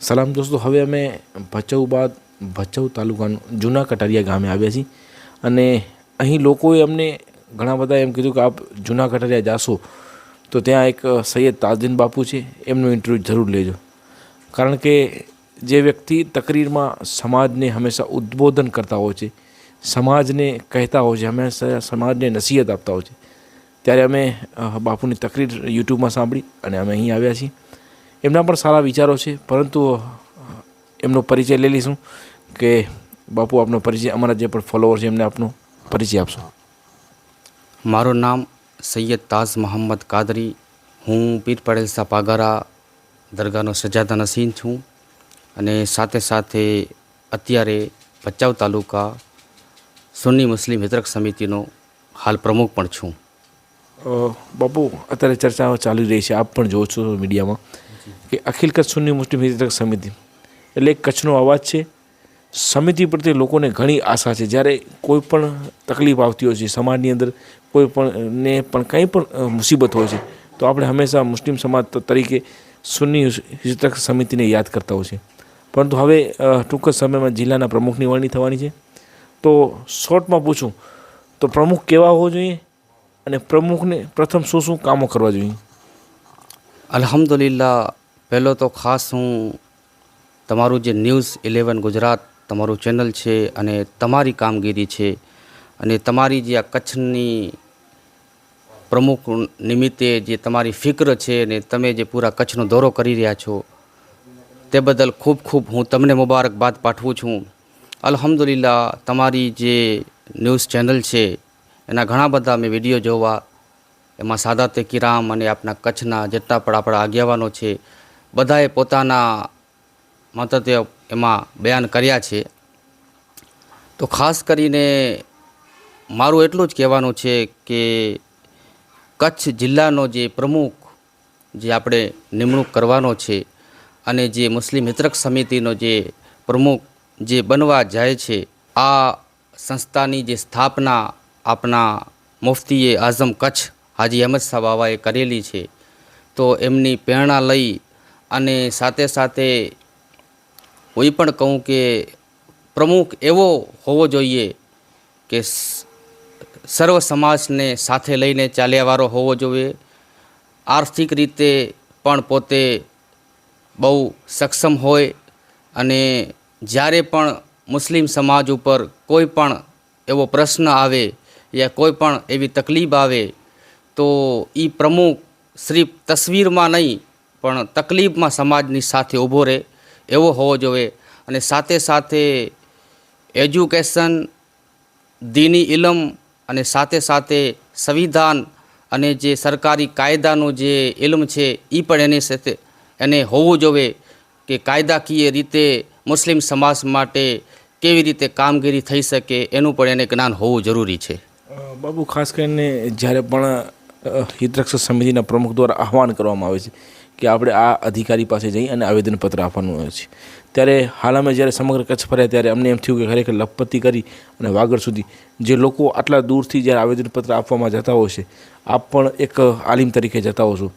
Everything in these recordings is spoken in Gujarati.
સલામ દોસ્તો, હવે અમે ભચાઉ બાદ ભચાઉ તાલુકાનું જૂના કટારિયા ગામે આવ્યા છીએ અને અહીં લોકોએ અમને ઘણા બધા એમ કીધું કે આપ જૂના કટારિયા જાશો તો ત્યાં એક સૈયદ તાજદીન બાપુ છે, એમનું ઇન્ટરવ્યૂ જરૂર લેજો. કારણ કે જે વ્યક્તિ તકરીરમાં સમાજને હંમેશા ઉદ્બોધન કરતા હોય છે સમાજને કહેતા હોય છે હંમેશા સમાજને નસીહત આપતા હોય છે. ત્યારે અમે બાપુની તકરીર યુટ્યુબમાં સાંભળી અને અમે અહીં આવ્યા છીએ. એમના પણ સારા વિચારો છે, પરંતુ એમનો પરિચય લઈ લઈશું કે બાપુ આપનો પરિચય, અમારા જે પણ ફોલોવર છે, એમને આપનો પરિચય આપશો. મારું નામ સૈયદ તાજ મોહમ્મદ કાદરી, હું પીર પડેલ સા પાગારા દરગાહનો સજાદા નસીન છું અને સાથે સાથે અત્યારે ભચાઉ તાલુકા સુન્ની મુસ્લિમ હિતરક સમિતિનો હાલ પ્રમુખ પણ છું. બાપુ, અત્યારે ચર્ચાઓ ચાલી રહી છે. આપ પણ જોવો છો મીડિયામાં કે અખિલ કચ્છ સુન્ની મુસ્લિમ હિતરક સમિતિ એટલે કચ્છનો અવાજ છે. સમિતિ પ્રત્યે લોકોને ઘણી આશા છે. જ્યારે કોઈ પણ તકલીફ આવતી હોય છે સમાજની અંદર, કોઈ પણ ને પણ કંઈ પણ મુસીબત હોય છે, તો આપણે હંમેશા મુસ્લિમ સમાજ તરીકે સુન્ની હિતરક સમિતિને યાદ કરતા હોય છે પરંતુ હવે ટૂંક જ સમયમાં જિલ્લાના પ્રમુખની વરણી થવાની છે. તો શોર્ટમાં પૂછું, તો પ્રમુખ કેવા હોવો જોઈએ અને પ્રમુખને પ્રથમ શું શું કામો કરવા જોઈએ? અલહમદુલિલ્લા પહેલો તો ખાસ હું તમારું જે ન્યૂઝ ઇલેવન ગુજરાત તમારું ચેનલ છે અને તમારી કામગીરી છે અને તમારી જે આ કચ્છની પ્રમુખ નિમિત્તે જે તમારી ફિક્ર છે અને તમે જે પૂરા કચ્છનો દોરો કરી રહ્યા છો, તે બદલ ખૂબ ખૂબ હું તમને મુબારકબાદ પાઠવું છું. અલ્હમ્દુલિલ્લાહ, તમારી જે ન્યૂઝ ચેનલ છે, એના ઘણા બધા મેં વીડિયો જોવા. એમાં સાદાતે કિરામ અને આપણા કચ્છના જેટલા પણ આપણા આગેવાનો છે, બધાએ પોતાના મંતવ્ય એમાં બયાન કર્યા છે. તો ખાસ કરીને મારું એટલું જ કહેવાનું છે કે કચ્છ જિલ્લાનો જે પ્રમુખ જે આપણે નિમણૂક કરવાનો છે, અને જે મુસ્લિમ મિત્રક સમિતિનો જે પ્રમુખ જે બનવા જાય છે, આ સંસ્થાની જે સ્થાપના આપણા મુફતીએ આઝમ કચ્છ હાજી અહેમદ શાહ બાવાએ કરેલી છે, તો એમની પ્રેરણા લઈ અને સાથે સાથે કોઈ પણ કહું કે પ્રમુખ એવો હોવો જોઈએ કે સર્વ સમાજને સાથે લઈને ચાલ્યાવાળો હોવો જોઈએ. આર્થિક રીતે પણ પોતે બહુ સક્ષમ હોય અને જ્યારે પણ મુસ્લિમ સમાજ ઉપર કોઈ પણ એવો પ્રશ્ન આવે યા કોઈ પણ એવી તકલીફ આવે, તો એ પ્રમુખ શ્રી તસવીરમાં નહીં, પણ તકલીફમાં સમાજની સાથે ઊભો રહે એવો હોવો જોઈએ. અને સાથે સાથે એજ્યુકેશન, દીની ઇલમ અને સાથે સાથે સંવિધાન અને જે સરકારી કાયદાનું જે ઇલમ છે એ પણ એની સાથે, એને હોવું જોઈએ કે કાયદાકીય રીતે મુસ્લિમ સમાજ માટે કેવી રીતે કામગીરી થઈ શકે એનું પણ એને જ્ઞાન હોવું જરૂરી છે. બાબુ, ખાસ કરીને જ્યારે પણ હિતરક્ષક સમિતિના પ્રમુખ દ્વારા આહવાન કરવામાં આવે છે કે આપણે આ અધિકારી પાસે જઈ અને આવેદનપત્ર આપવાનું હોય છે. ત્યારે હાલ અમે જ્યારે સમગ્ર કચ્છ ફર્યા ત્યારે અમને એમ થયું કે ખરેખર લખપતિ કરી અને વાગડ સુધી જે લોકો આટલા દૂરથી જ્યારે આવેદનપત્ર આપવામાં જતા હોય છે, આપ પણ એક આલિમ તરીકે જતા હો છો.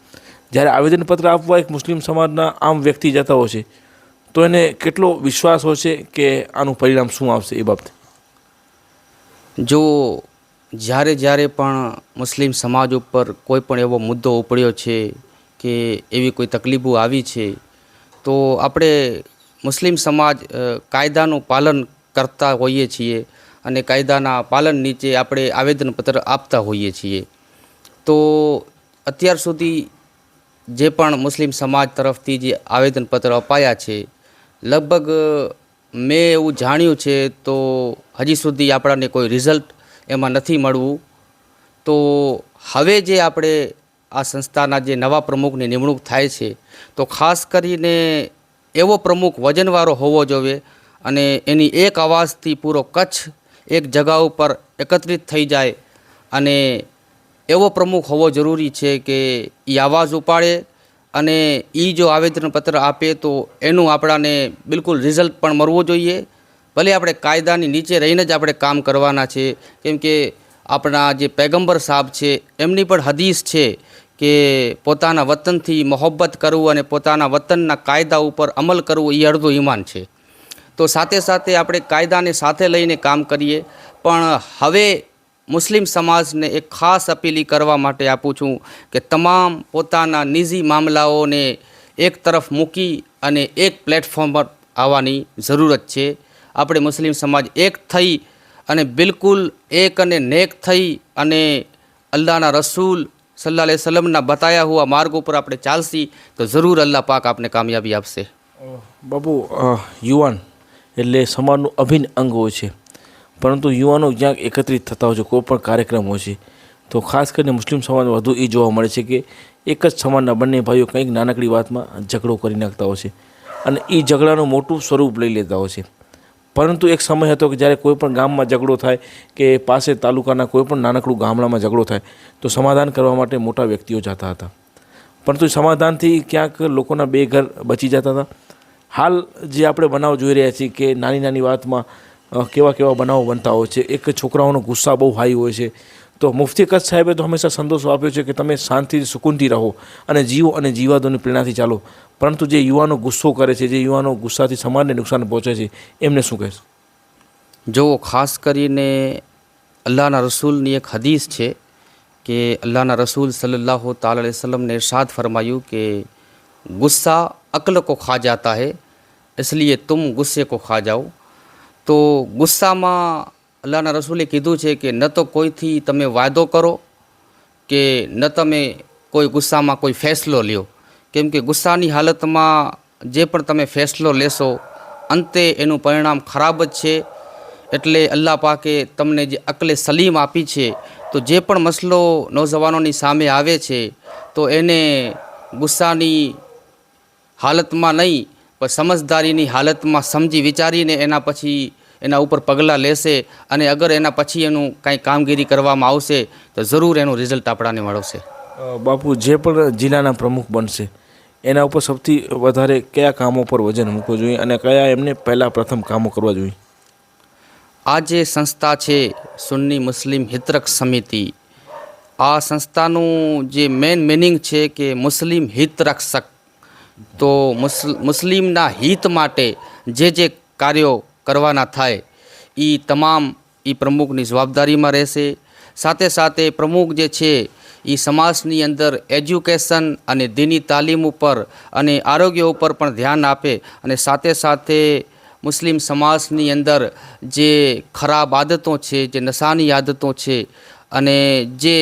જ્યારે આવેદનપત્ર આપવા એક મુસ્લિમ સમાજના આમ વ્યક્તિ જતા હોય છે તો એને કેટલો વિશ્વાસ હોય છે કે આનું પરિણામ શું આવશે એ બાબતે? જો જ્યારે જ્યારે પણ મુસ્લિમ સમાજ ઉપર કોઈ પણ એવો મુદ્દો ઉપડ્યો છે કે એવી કોઈ તકલીફો આવી છે, તો આપણે મુસ્લિમ સમાજ કાયદાનું પાલન કરતા હોઈએ છીએ અને કાયદાના પાલન નીચે આપણે આવેદનપત્ર આપતા હોઈએ છીએ. તો અત્યાર સુધી જે પણ મુસ્લિમ સમાજ તરફથી જે આવેદનપત્ર અપાયા છે લગભગ મેં એવું જાણ્યું છે તો હજી સુધી આપણાને કોઈ રિઝલ્ટ એમાં નથી મળવું. તો હવે જે આપણે આ સંસ્થાના જે નવા પ્રમુખની નિમણૂક થાય છે, તો ખાસ કરીને એવો પ્રમુખ વજનવાળો હોવો જોઈએ અને એની એક અવાજથી પૂરો કચ્છ એક જગા ઉપર એકત્રિત થઈ જાય અને એવો પ્રમુખ હોવો જરૂરી છે કે એ અવાજ ઉપાડે અને એ જો આવેદનપત્ર આપે તો એનું આપણાને બિલકુલ રિઝલ્ટ પણ મળવું જોઈએ. ભલે આપણે કાયદાની નીચે રહીને જ આપણે કામ કરવાના છે, કેમ કે આપણા જે પૈગંબર સાહેબ છે, એમની પણ હદીસ છે કે પોતાના વતનથી મોહબ્બત કરવું અને પોતાના વતનના કાયદા ઉપર અમલ કરવું એ અડધું ઈમાન છે. તો સાથે સાથે આપણે કાયદાને સાથે લઈને કામ કરીએ. પણ હવે મુસ્લિમ સમાજને એક ખાસ અપીલ કરવા માટે આપું છું કે તમામ પોતાના નિજી મામલાઓને એક તરફ મૂકી અને એક પ્લેટફોર્મ પર આવવાની જરૂરત છે. આપણે મુસ્લિમ સમાજ એક થઈ અને બિલકુલ એક અને નેક થઈ અને અલ્લાહના રસૂલ સલ્લા સલમના બતાયા હુઆ માર્ગ ઉપર આપણે ચાલશી તો જરૂર અલ્લાહ પાક આપને કામયાબી આપશે. બાબુ યુવાન એટલે સમાજનું અભિન્ન અંગ હોય છે. પરંતુ યુવાનો જ્યાં એકત્રિત થતા હોય છે, કોઈ પણ કાર્યક્રમ હોય છે. તો ખાસ કરીને મુસ્લિમ સમાજમાં વધુ એ જોવા મળે છે કે એક જ સમાજના બંને ભાઈઓ કંઈક નાનકડી વાતમાં ઝઘડો કરી નાખતા હોય છે અને એ ઝઘડાનું મોટું સ્વરૂપ લઈ લેતા હોય છે. પરંતુ એક સમય હતો કે જ્યારે કોઈ પણ ગામમાં ઝઘડો થાય કે પાસે તાલુકાના કોઈ પણ નાનકડું ગામડામાં ઝઘડો થાય, તો સમાધાન કરવા માટે મોટા વ્યક્તિઓ જતા હતા. પરંતુ સમાધાનથી ક્યાંક લોકોના બે ઘર બચી જતા હતા. હાલ જે આપણે બનાવ જોઈ રહ્યા છીએ કે નાની નાની વાતમાં કેવા કેવા બનાવો બનતા હોય છે. એક છોકરાઓનો ગુસ્સા બહુ હાઈ હોય છે. તો મુફ્તી કચ્છ સાહેબે તો હંમેશા સંદેશો આપ્યો છે કે તમે શાંતિથી સુકૂનથી રહો અને જીવો અને જીવાદોની પ્રેરણાથી ચાલો. પરંતુ જે યુવાનો ગુસ્સો કરે છે, જે યુવાનો ગુસ્સાથી સમાજને નુકસાન પહોંચે છે, એમને શું કહેશો? જુઓ ખાસ કરીને અલ્લાહના રસૂલની એક હદીસ છે કે અલ્લાહના રસૂલ સલ્લાહ તાલ વસલમને ઇરશાદ ફરમાયું કે ગુસ્સા અકલ કો ખા જાતા હૈ इसलिए तुम ગુસ્સે કો ખા જાઓ. તો ગુસ્સામાં અલ્લાહના રસૂલે કીધું છે કે ન તો કોઈથી તમે વાયદો કરો કે ન તમે કોઈ ગુસ્સામાં કોઈ ફેસલો લ્યો. કેમ કે ગુસ્સાની હાલતમાં જે પણ તમે ફેસલો લેશો, અંતે એનું પરિણામ ખરાબ જ છે. એટલે અલ્લાહ પાકે તમને જે અકલે સલીમ આપી છે, તો જે પણ મસલો નોજવાનોની સામે આવે છે, તો એને ગુસ્સાની હાલતમાં નહીં, પણ સમજદારીની હાલતમાં સમજી વિચારીને એના પછી એના ઉપર પગલાં લેશે અને અગર એના પછી એનું કાંઈ કામગીરી કરવામાં આવશે તો જરૂર એનું રિઝલ્ટ આપણાને મળશે. બાપુ જે પણ જિલ્લાના પ્રમુખ બનશે એના ઉપર સૌથી વધારે કયા કામો પર વજન મૂકવું જોઈએ અને કયા એમને પહેલાં પ્રથમ કામો કરવા જોઈએ? આ જે સંસ્થા છે સુન્ની મુસ્લિમ હિતરક સમિતિ આ સંસ્થાનું જે મેઇન મિનિંગ છે કે મુસ્લિમ હિત રક્ષક તો મુસ્લ મુસ્લિમના હિત માટે જે જે કાર્યો કરવાના થાય. એ તમામ એ પ્રમુખની જવાબદારીમાં રહેશે. સાથે સાથે પ્રમુખ જે છે એ સમાજની અંદર એજ્યુકેશન અને દીની તાલીમ ઉપર અને આરોગ્ય ઉપર પણ ધ્યાન આપે અને સાથે સાથે મુસ્લિમ સમાજની અંદર જે ખરાબ આદતો છે, જે નશાની આદતો છે અને જે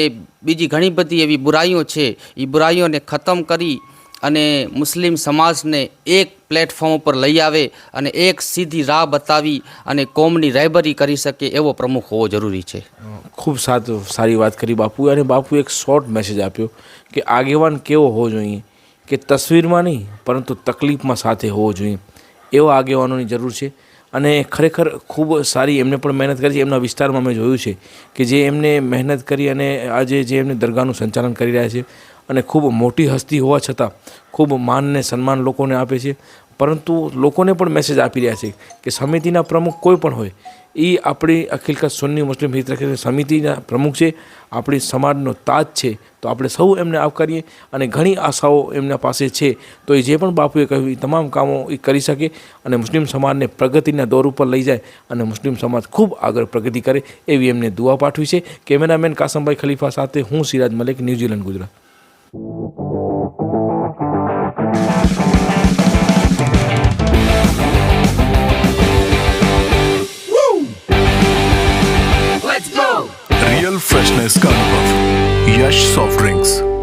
બીજી ઘણી બધી એવી બુરાઈઓ છે એ બુરાઈઓને ખતમ કરી અને મુસ્લિમ સમાજને એક પ્લેટફોર્મ ઉપર લઈ આવે અને એક સીધી રાહ બતાવી અને કોમની રહેબરી કરી શકે એવો પ્રમુખ હોવો જરૂરી છે. ખૂબ સાત, સારી વાત કરી બાપુએ અને બાપુએ એક શોર્ટ મેસેજ આપ્યો કે આગેવાન કેવો હોવો જોઈએ, કે તસવીરમાં નહીં, પરંતુ તકલીફમાં સાથે હોવો જોઈએ. એવા આગેવાનોની જરૂર છે અને ખરેખર ખૂબ સારી એમને પણ મહેનત કરી છે. એમના વિસ્તારમાં મેં જોયું છે કે જે એમને મહેનત કરી અને આજે જે એમને દરગાહનું સંચાલન કરી રહ્યા છે અને ખૂબ મોટી હસ્તી હોવા છતાં ખૂબ માન ને સન્માન લોકોને આપે છે. પરંતુ લોકોને પણ મેસેજ આપી રહ્યા છે કે સમિતિના પ્રમુખ કોઈ પણ હોય એ આપણી અખિલકત સુન્ની મુસ્લિમ હિત રક્ષક સમિતિના પ્રમુખ છે. આપણી સમાજનો તાજ છે, તો આપણે સૌ એમને આવકારીએ અને ઘણી આશાઓ એમના પાસે છે. તો એ જે પણ બાપુએ કહ્યું એ તમામ કામો એ કરી શકે અને મુસ્લિમ સમાજને પ્રગતિના દોર ઉપર લઈ જાય અને મુસ્લિમ સમાજ ખૂબ આગળ પ્રગતિ કરે એવી એમને દુઆ પાઠવી છે. કેમેરામેન કાસમભાઈ ખલીફા સાથે હું Siraj Malik, New Zealand, Gujarat. Yash Soft Drinks.